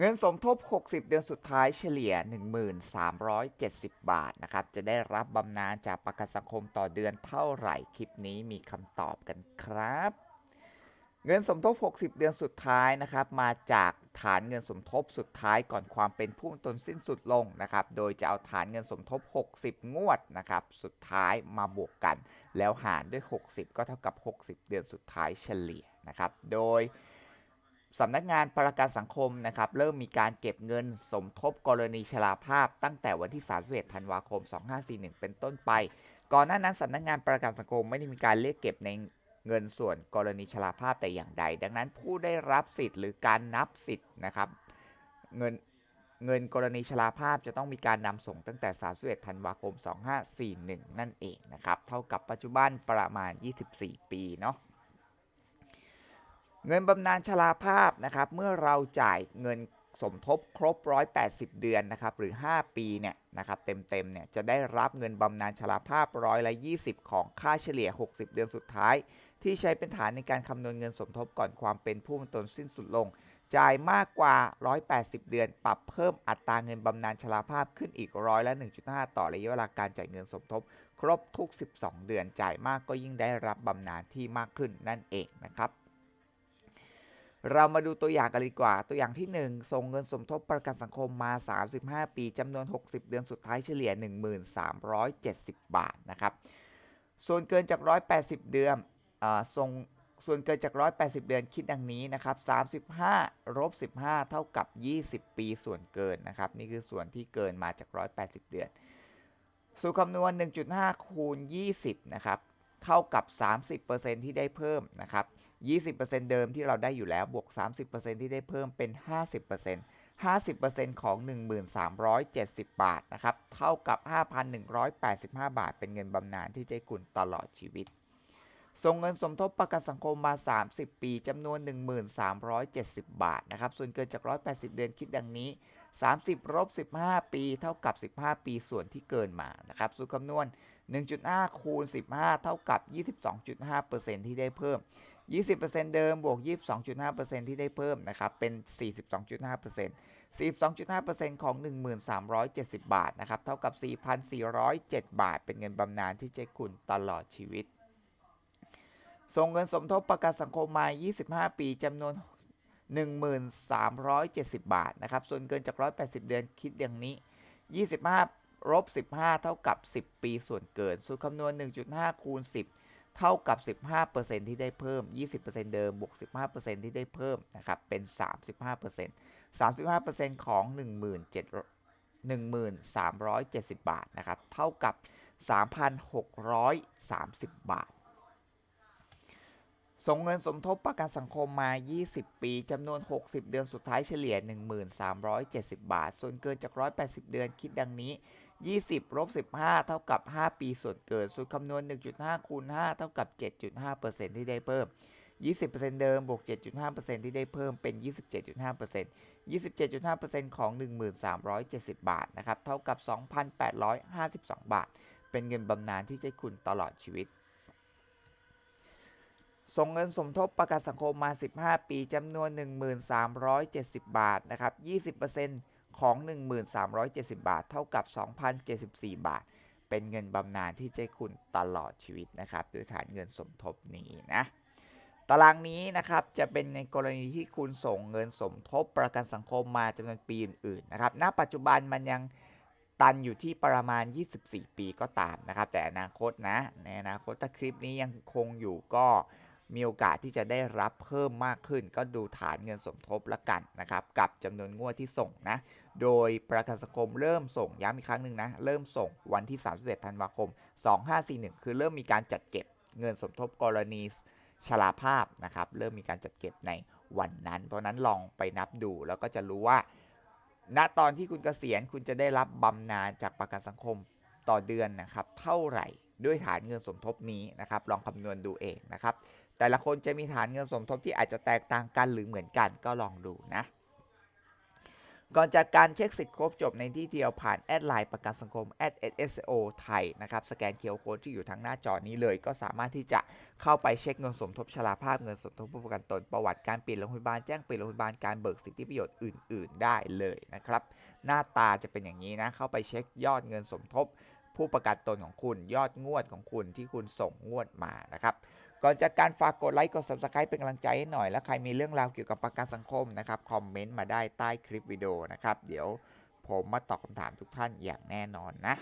เงินสมทบ 60 เดือนสุดท้ายเฉลี่ย 1370 บาทนะครับ จะได้รับบำนาญจากประกันสังคมต่อเดือนเท่าไหร่ คลิปนี้มีคำตอบกันครับ เงินสมทบ 60 เดือนสุดท้ายนะครับ มาจากฐานเงินสมทบสุดท้ายก่อนความเป็นผู้ตนสิ้นสุดลงนะครับ โดยจะเอาฐานเงินสมทบ 60 งวดนะครับ สุดท้ายมาบวกกัน แล้วหารด้วย 60 ก็เท่ากับ 60 เดือนสุดท้ายเฉลี่ยนะครับ โดย สำนักงานประกันสังคมนะครับเริ่มมีการเก็บเงินสมทบกรณีชราภาพ ตั้งแต่วันที่31ธันวาคม 2541 เป็นต้นไป ก่อนหน้านั้นสำนักงานประกันสังคมไม่ได้มีการเรียกเก็บในเงินส่วนกรณีชราภาพแต่อย่างใด ดังนั้นผู้ได้รับสิทธิ์หรือการนับสิทธิ์นะครับเงินเงินกรณีชราภาพจะต้องมีการนำส่งตั้งแต่ 31 ธันวาคม 2541 นั่นเองนะครับ เท่ากับปัจจุบันประมาณ 24 ปีเนาะ เงินบำนาญชราภาพนะครับ เมื่อเราจ่ายเงินสมทบครบ 180 เดือนนะครับ หรือ 5 ปีเนี่ยนะครับเต็มๆเนี่ยจะได้รับเงินบำนาญชราภาพร้อยละ20 ของค่าเฉลี่ย 60 เดือนสุดท้าย ที่ใช้เป็นฐานในการคำนวณเงินสมทบก่อนความเป็นผู้มีตนสิ้นสุดลง จ่ายมากกว่า 180 เดือน ปรับเพิ่มอัตราเงินบำนาญชราภาพขึ้นอีกร้อยละ 1.5 ต่อระยะเวลาการจ่ายเงินสมทบ ครบทุก 12 เดือนจ่ายมากก็ยิ่งได้รับบำนาญที่มากขึ้นนั่นเองนะครับ เรามาดูตัวอย่างกันดีกว่า ตัวอย่างที่ 1 ส่งเงินสมทบประกันสังคมมา 35 ปีจำนวน 60 เดือนสุดท้ายเฉลี่ย 1370 บาทนะครับ ส่วนเกินจาก 180 เดือนอส่งส่วนเกินจาก 180 เดือนคิดดังนี้นะครับ 35ลบ15 เท่ากับ 20 ปีส่วนเกินนะครับ นี่คือส่วนที่เกินมาจาก 180 เดือน สูตรคำนวณ 1.5 คูณ 20 นะครับ เท่ากับ 30%ที่ได้เพิ่มนะครับ 20%เดิมที่เราได้อยู่แล้วบวก 30%ที่ได้เพิ่มเป็น 50% 50%ของ 1370 บาทนะครับ เท่ากับ 5,185 บาท เป็นเงินบำนาญที่เจ๊กุลตลอดชีวิต ส่งเงินสมทบประกันสังคมมา 30 ปีจำนวน 1370 บาทนะครับ ส่วนเกินจาก 180 เดือนคิดดังนี้ 30ลบ15 ปี เท่ากับ 15 ปีส่วนที่เกินมานะครับสูตรคำนวณ 1.5 คูณ 15 เท่ากับ 22.5%ที่ได้เพิ่ม 20%เดิมบวก 22.5%ที่ได้เพิ่มนะครับ เป็น 42.5% 42.5%ของ 1370 บาทนะครับ เท่ากับ 4,407 บาท เป็นเงินบำนาญที่เจ๊คุณตลอดชีวิต ส่งเงินสมทบประกันสังคมมา 25 ปีจำนวน 1370 บาทนะครับ ส่วนเกินจาก 180 เดือนคิดอย่างนี้ 25 ลบ 15 เท่ากับ 10 ปีส่วนเกิน สูตรคำนวณ 1.5 คูณ 10 เท่ากับ 15%ที่ได้เพิ่ม 20%เดิม บวก 15%ที่ได้เพิ่มนะครับ เป็น 35% 35%ของ 17,1370 บาทนะครับ เท่ากับ 3,630 บาท ส่งเงินสมทบประกันสังคมมา 20 ปี จำนวน 60 เดือนสุดท้ายเฉลี่ย 1370 บาท ส่วนเกินจาก 180 เดือนคิดดังนี้ 20ลบ15 เท่ากับ 5 ปีส่วนเกินสูตรคำนวณ 1.5คูณ5เท่ากับ 7.5%ที่ได้เพิ่ม 20%เดิมบวก 7.5%ที่ได้เพิ่มเป็น 27.5% 27.5%ของ 1370 บาทนะครับเท่ากับ 2,852 บาท เป็นเงินบำนาญที่จะคุณตลอดชีวิต ส่งเงินสมทบประกันสังคมมา 15 ปีจำนวน 1370 บาทนะครับ 20% ของ 1370 บาท เท่ากับ 2,074 บาท เป็นเงินบำนาญที่เจ๊คุณตลอดชีวิตนะครับโดยฐานเงินสมทบนี้นะตารางนี้นะครับจะเป็นในกรณีที่คุณส่งเงินสมทบประกันสังคมมาจำนวนปีอื่นๆนะครับ ณ ปัจจุบันมันยังตันอยู่ที่ประมาณ 24 ปีก็ตามนะครับ แต่อนาคตนะ ในอนาคตถ้าคลิปนี้ยังคงอยู่ก็ มีโอกาสที่จะได้รับเพิ่มมากขึ้น ก็ดูฐานเงินสมทบละกันนะครับ กับจำนวนงวดที่ส่งนะ โดยประกันสังคมเริ่มส่งย้ำอีกครั้งหนึ่งนะ เริ่มส่งวันที่ 31 ธันวาคม 2541 คือเริ่มมีการจัดเก็บเงินสมทบกรณีชราภาพนะครับ เริ่มมีการจัดเก็บในวันนั้น เพราะนั้นลองไปนับดูแล้วก็จะรู้ว่า ณตอนที่คุณเกษียณคุณจะได้รับบำนาญจากประกันสังคมต่อเดือนนะครับ เท่าไหร่ด้วยฐานเงินสมทบนี้นะครับ ลองคำนวณดูเองนะครับ แต่ละคนจะมีฐานเงินสมทบที่อาจจะแตกต่างกันหรือเหมือนกันก็ลองดูนะ ก่อนจากการเช็คสิทธิ์ครบจบในที่เดียวผ่านแอดไลน์ประกันสังคม a s s o ไทยนะครับ สแกนเคียร์โค้ดที่อยู่ทางหน้าจอนี้เลย ก็สามารถที่จะเข้าไปเช็คเงินสมทบชราภาพเงินสมทบผู้ประกันตนประวัติการเปลี่ยนโรงพยาบาลแจ้งเปลี่ยนโรงพยาบาลการเบิกสิทธิประโยชน์อื่น ๆ ได้เลยนะครับ หน้าตาจะเป็นอย่างนี้นะ เข้าไปเช็คยอดเงินสมทบผู้ประกันตนของคุณยอดงวดของคุณที่คุณส่งงวดมานะครับ ก่อนจากการฝากกดไลค์กด subscribe เป็นกำลังใจให้หน่อย และใครมีเรื่องราวเกี่ยวกับประกันสังคมนะครับคอมเมนต์มาได้ใต้คลิปวิดีโอนะครับ เดี๋ยวผมมาตอบคำถามทุกท่านอย่างแน่นอนนะ